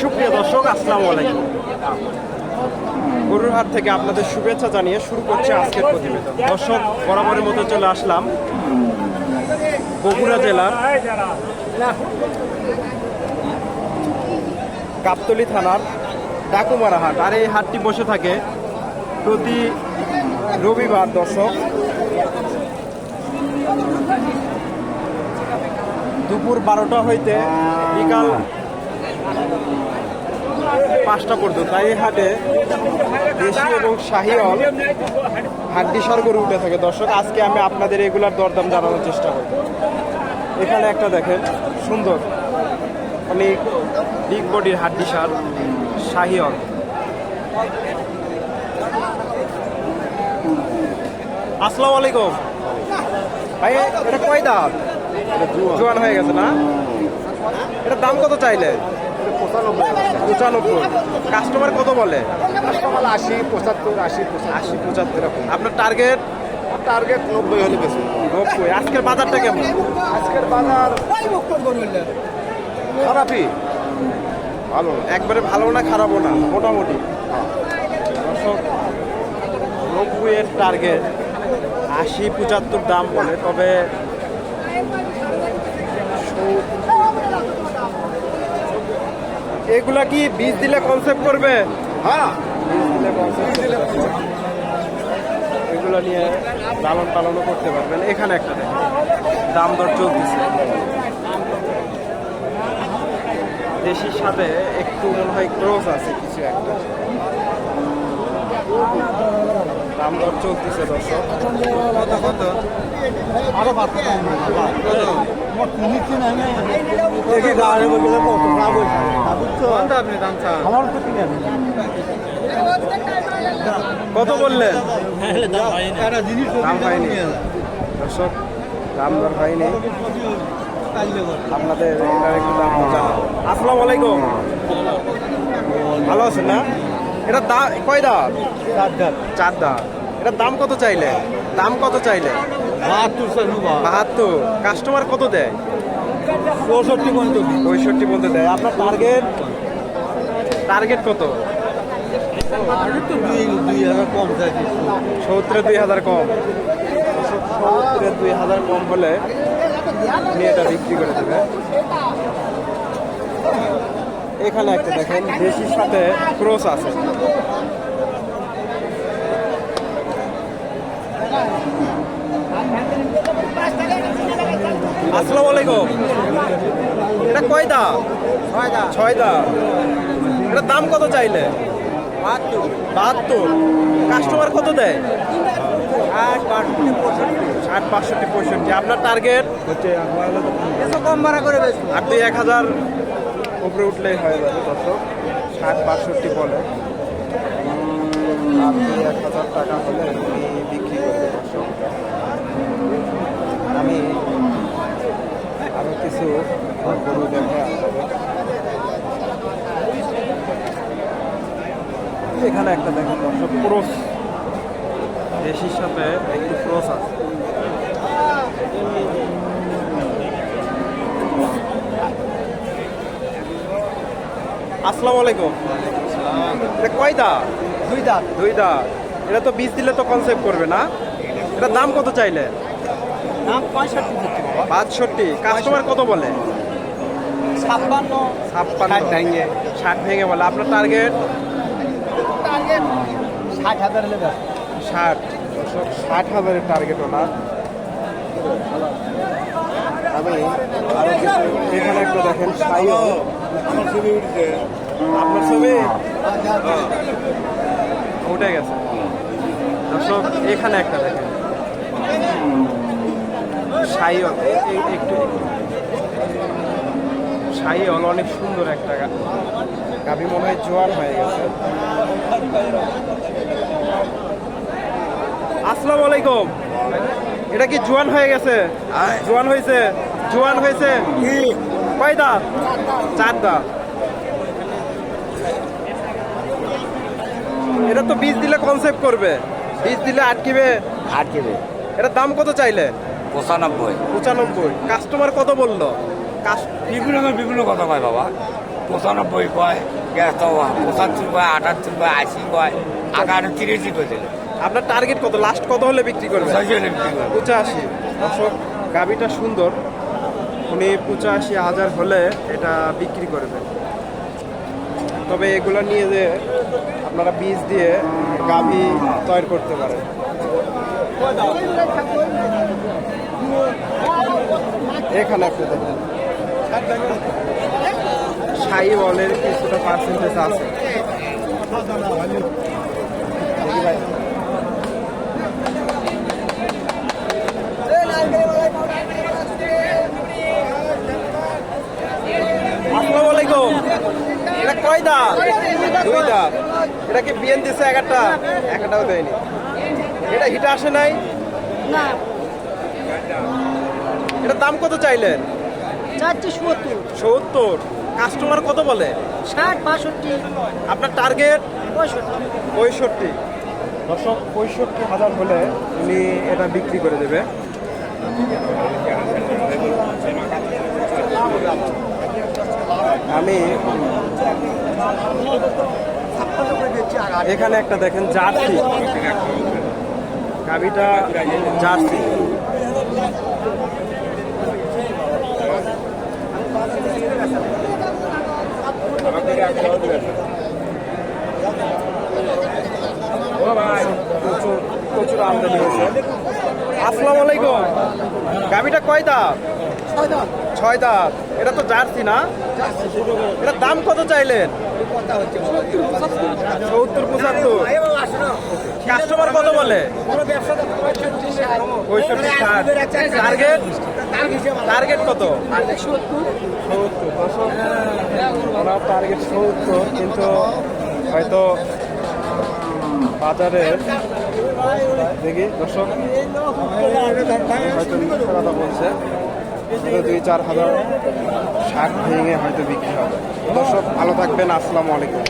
সুপ্রিয় দর্শক, আসসালামু আলাইকুম। গরুর হাট থেকে আপনাদের শুভেচ্ছা জানিয়ে শুরু করছে আজকের প্রতিবেদন। দর্শক, বরাবরের মতো চলে আসলাম বগুড়া জেলার গাবতলি থানার ডাকুমারা হাট। আর এই হাটটি বসে থাকে প্রতি রবিবার, দর্শক। দুপুর বারোটা হইতে বিকাল পাঁচটা পর্যন্ত। তাই এই হাটে দেশি এবং শাহিওয়াল হাড্ডি সার গরু উঠে থাকে। দর্শক, আজকে আমি আপনাদের এগুলার দরদাম জানানোর চেষ্টা করি এখানে একটা দেখেন, সুন্দর, অনেক বিগ বডির হাড্ডি সার শাহিওয়াল আসসালামু আলাইকুম। ভাই এটা কয় দাঁত? জোয়ান হয়ে গেছে না? এটার দাম কত চাইলে? পঁচানব্বই। কাস্টমার কত বলে? কাস্টমার আশি পঁচাত্তর আশি আশি পঁচাত্তর আপনার টার্গেট টার্গেট নব্বই হলে বেশি নব্বই। আজকের বাজারটা কেমন? আজকের বাজার খারাপই। ভালো। একবারে ভালো না খারাপও না? মোটামুটি। নব্বইয়ের টার্গেট আশি পঁচাত্তর দাম বলে তবে এগুলা কি বীজ দিলে কনসেপ্ট করবে? হ্যাঁ। এগুলো নিয়ে লালন পালনও করতে পারবেন। এখানে একটা দেখেন দাম দর চলতেছে। দেশির সাথে একটু মনে হয় ক্রস আছে কিছু একটা। দাম দর চলতেছে দর্শক। কত কত আরও বাদ দাম বললেন হয়নি। দর্শক দাম দর হয়নি। আপনাদের আসসালামু আলাইকুম। ভালো আছেন না? এটা দাম কয় দাম চার দাম এটার দাম কত চাইলে? দাম কত চাইলে? বাহাত্তর কাস্টমার কত দেয়? চৌষট্টি পর্যন্ত। পঁয়ষট্টি বলতে দেয়। আপনার টার্গেট টার্গেট কত? সত্তরে দুই হাজার কম। সত্তরে দুই হাজার কম হলে এটা বিক্রি করে দেবে। এখানে একটা দেখেন দেশির সাথে ক্রস আছে। আসসালামু আলাইকুম। এটা কয় দাম ছয় দাম এটা দাম কত চাইলে? বাহাত্তর। কাস্টমার কত দেয়? ষাট বাষট্টি পঁয়ষট্টি। আপনার টার্গেট কম ভাড়া করে বেশ আর দুই এক হাজার? উপরে উঠলেই হয়ে যাবে দর্শক ষাট, বাষট্টি বলে। দুই এক হাজার টাকা হলে উনি বিক্রি করবে আমি আরও কিছু গরু দেখে এখানে একটা দেখেন দর্শক, ক্রোস। দেশির সাথে একটু ক্রোস আছে। আসসালামু আলাইকুম। এটা কয় দাঁত? দুই দাঁত। দুই দাঁত। এটা তো বীজ দিলে তো কনসেপ্ট করবে না। এটা দাম কত চাইলে? দাম বাষট্টি। কাস্টমার কত বলে? ছাপ্পান্ন। ছাপ্পান্ন। ভেঙে। ষাট ভেঙে বলে। আপনার টার্গেট টার্গেট ষাট হাজার ষাট। ষাট হাজারের টার্গেট ওনার। আমি আরও এখানে একটা দেখেন সাইও আমার ছবি উঠছে। আপনার ছবি? উঠে গেছে। দর্শক এখানে একটা দেখেন। সাইও একটু সাইওল অনেক সুন্দর একটা গাভী মনে হয় জোয়ান হয়ে গেছে। আসসালামু আলাইকুম। এটা কি জোয়ান হয়ে গেছে? জোয়ান হয়েছে? জোয়ান হয়েছে? কয় দাঁত চার দাঁত এটা তো বীজ দিলে কনসেপ্ট করবে। বীজ দিলে আটকিবে। আট কেজি এটার দাম কত চাইলে? পঁচানব্বই। পঁচানব্বই। কাস্টমার কত বলল? বিভিন্ন বিভিন্ন কথা কয় বাবা। পঁচানব্বই কয় গ্যাস পঁচাত্তর কয় আটাত্তর কয় আশি কয় আগানো তিরিশই দিলে। আপনার টার্গেট কত? লাস্ট কত হলে বিক্রি করবে হলে বিক্রি করবে। পঁচাশি। গাবিটা সুন্দর। উনি পঁচাশি হাজার হলে এটা বিক্রি করবে তবে এগুলো নিয়ে যে আপনারা বীজ দিয়ে গাভি তৈরি করতে পারেন। এখানে আপনি দেখেন। সাই বলের কিছুটা পার্সেন্টেজ আছে দেখি ভাই আসসালামু আলাইকুম এটা কয় দাঁত দুই দাঁত এটা কি বিয়েন দিছে একটা একটাও দেয়নি। এটা হিটা আসে নাই? না। এটা দাম কত চাইলেন? সত্তর। সত্তর। কাস্টমার কত বলে? ষাট বাষট্টি। আপনার টার্গেট? পঁয়ষট্টি। পঁয়ষট্টি। দশক পঁয়ষট্টি হাজার হলে উনি এটা বিক্রি করে দেবে। আমি এখানে একটা দেখেন জার্সি। গাবিটা জার্সি। প্রচুর প্রচুর আমদানি আসসালামু আলাইকুম। গাবিটা কয় ছয় দাঁত এটা তো জার্সি না? এটার দাম কত চাইলেন? সত্তর, পঁচাত্তর। কাস্টমার কত বলে? টার্গেট? টার্গেট কত? ওনার টার্গেট সত্তর, কিন্তু হয়তো বাজারে, দেখি, দর্শক। হয়তো বলছে। হয়তো দুই চার হাজার ষাট ভেঙে হয়তো বিক্রি হবে। দর্শক ভালো থাকবেন। আসসালামু আলাইকুম।